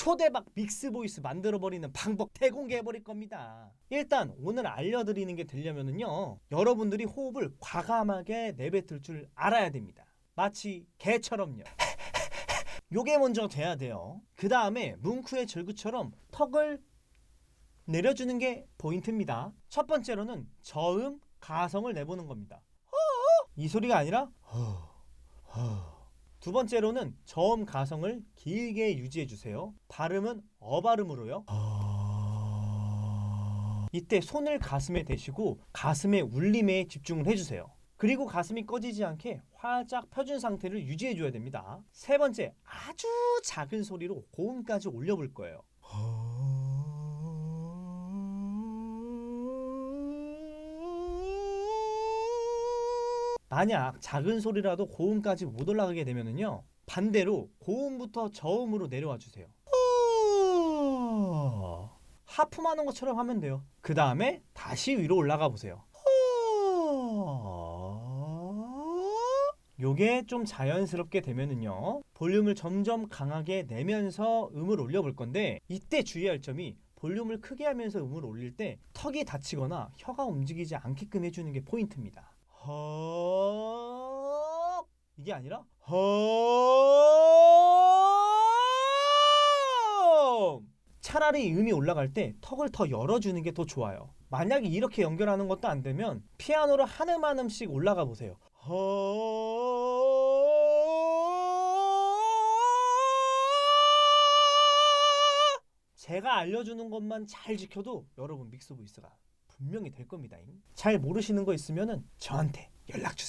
초대박 믹스 보이스 만들어버리는 방법 대공개해버릴 겁니다. 일단 오늘 알려드리는 게 되려면은요. 여러분들이 호흡을 과감하게 내뱉을 줄 알아야 됩니다. 마치 개처럼요. 요게 먼저 돼야 돼요. 그 다음에 뭉크의 절구처럼 턱을 내려주는 게 포인트입니다. 첫 번째로는 저음, 가성을 내보는 겁니다. 이 소리가 아니라 두 번째로는 저음 가성을 길게 유지해 주세요. 발음은 어 발음으로요. 이때 손을 가슴에 대시고 가슴의 울림에 집중을 해주세요. 그리고 가슴이 꺼지지 않게 활짝 펴준 상태를 유지해 줘야 됩니다. 세 번째, 아주 작은 소리로 고음까지 올려볼 거예요. 만약 작은 소리라도 고음까지 못 올라가게 되면은요 반대로 고음부터 저음으로 내려와 주세요. 하품하는 것처럼 하면 돼요. 그 다음에 다시 위로 올라가 보세요. 요게 좀 자연스럽게 되면은요 볼륨을 점점 강하게 내면서 음을 올려 볼 건데 이때 주의할 점이 볼륨을 크게 하면서 음을 올릴 때 턱이 다치거나 혀가 움직이지 않게끔 해주는 게 포인트입니다. 허 이게 아니라 허 차라리 음이 올라갈 때 턱을 더 열어주는 게 더 좋아요. 만약에 이렇게 연결하는 것도 안 되면 피아노를 한 음 한 음씩 올라가 보세요. 허 제가 알려주는 것만 잘 지켜도 여러분 믹스 보이스가 분명히 될 겁니다. 잘 모르시는 거 있으면은 저한테 연락 주세요.